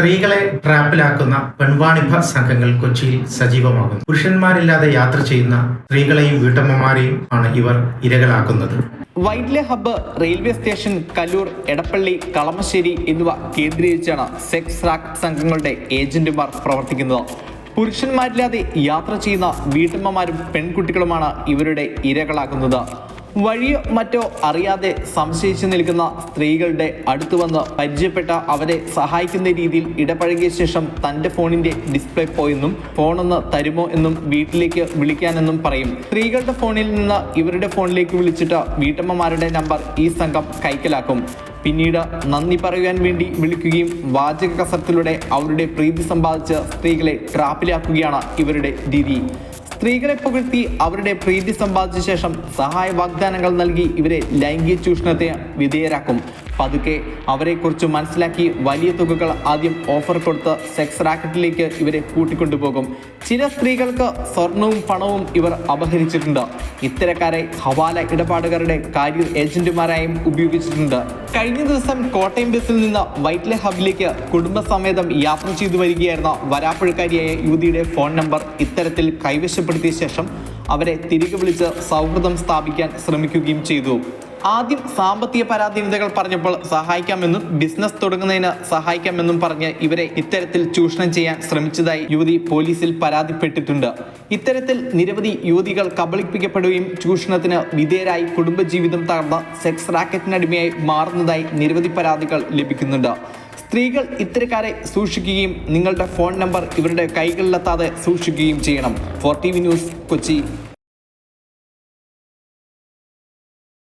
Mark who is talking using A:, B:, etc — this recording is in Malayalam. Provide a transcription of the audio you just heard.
A: സ്ത്രീകളെ ട്രാപ്പിലാക്കുന്ന പെൺവാണിഭ സംഘങ്ങൾ കൊച്ചിയിൽ സജീവമാകുന്നു. പുരുഷന്മാരില്ലാതെ യാത്ര ചെയ്യുന്ന സ്ത്രീകളെയും വീട്ടമ്മമാരെയും ആണ് ഇവർ ഇരകളാക്കുന്നത്.
B: Vyttila hub railway station Kaloor Edappally Kalamassery എന്നിവ കേന്ദ്രീകരിച്ചാണ് സെക്സ് റാക്ക് സംഘങ്ങളുടെ ഏജന്റുമാർ പ്രവർത്തിക്കുന്നത്. പുരുഷന്മാരില്ലാതെ യാത്ര ചെയ്യുന്ന വീട്ടമ്മമാരും പെൺകുട്ടികളുമാണ് ഇവരുടെ ഇരകളാകുന്നത് വഴിയോ മറ്റോ അറിയാതെ സംശയിച്ചു നിൽക്കുന്ന സ്ത്രീകളുടെ അടുത്തു വന്ന് പരിചയപ്പെട്ട അവരെ സഹായിക്കുന്ന രീതിയിൽ ഇടപഴകിയ ശേഷം തന്റെ ഫോണിന്റെ ഡിസ്പ്ലേ പോയെന്നും ഫോണൊന്ന് തരുമോ എന്നും വീട്ടിലേക്ക് വിളിക്കാനെന്നും പറയും. സ്ത്രീകളുടെ ഫോണിൽ നിന്ന് ഇവരുടെ ഫോണിലേക്ക് വിളിച്ചിട്ട് വീട്ടമ്മമാരുടെ നമ്പർ ഈ സംഘം കൈക്കലാക്കും. പിന്നീട് നന്ദി പറയുവാൻ വേണ്ടി വിളിക്കുകയും വാചക കസരത്തിലൂടെ അവരുടെ പ്രീതി സമ്പാദിച്ച് സ്ത്രീകളെ ട്രാപ്പിലാക്കുകയാണ് ഇവരുടെ രീതി. സ്ത്രീകളെ പുകഴ്ത്തി അവരുടെ പ്രീതി സമ്പാദിച്ച ശേഷം സഹായ വാഗ്ദാനങ്ങൾ നൽകി ഇവരെ ലൈംഗിക ചൂഷണത്തെ വിധേയരാക്കും. പതുക്കെ അവരെക്കുറിച്ച് മനസ്സിലാക്കി വലിയ തുകകൾ ആദ്യം ഓഫർ കൊടുത്ത് സെക്സ് റാക്കറ്റിലേക്ക് ഇവരെ കൂട്ടിക്കൊണ്ടുപോകും. ചില സ്ത്രീകൾക്ക് സ്വർണവും പണവും ഇവർ അപഹരിച്ചിട്ടുണ്ട്. ഇത്തരക്കാരെ ഹവാല ഇടപാടുകാരുടെ കാര്യ ഏജന്റുമാരായും ഉപയോഗിച്ചിട്ടുണ്ട്. കഴിഞ്ഞ ദിവസം കോട്ടയം ബസ്സിൽ നിന്ന് വൈറ്റ്ലെ ഹബിലേക്ക് കുടുംബസമേതം യാത്ര ചെയ്തു വരികയായിരുന്ന വരാപ്പുഴക്കാരിയായ യുവതിയുടെ ഫോൺ നമ്പർ ഇത്തരത്തിൽ കൈവശപ്പെടുത്തിയ ശേഷം അവരെ തിരികെ വിളിച്ച് സൗഹൃദം സ്ഥാപിക്കാൻ ശ്രമിക്കുകയും ചെയ്തു. ആദ്യം സാമ്പത്തിക പരാധീനതകൾ പറഞ്ഞപ്പോൾ സഹായിക്കാമെന്നും ബിസിനസ് തുടങ്ങുന്നതിന് സഹായിക്കാമെന്നും പറഞ്ഞ് ഇവരെ ഇത്തരത്തിൽ ചൂഷണം ചെയ്യാൻ ശ്രമിച്ചതായി യുവതി പോലീസിൽ പരാതിപ്പെട്ടിട്ടുണ്ട്. ഇത്തരത്തിൽ നിരവധി യുവതികൾ കബളിപ്പിക്കപ്പെടുകയും ചൂഷണത്തിന് വിധേയരായി കുടുംബജീവിതം തകർന്ന സെക്സ് റാക്കറ്റിനടിമയായി മാറുന്നതായി നിരവധി പരാതികൾ ലഭിക്കുന്നുണ്ട്. സ്ത്രീകൾ ഇത്തരക്കാരെ സൂക്ഷിക്കുകയും നിങ്ങളുടെ ഫോൺ നമ്പർ ഇവരുടെ കൈകളിലെത്താതെ സൂക്ഷിക്കുകയും ചെയ്യണം. Four T V news Kochi.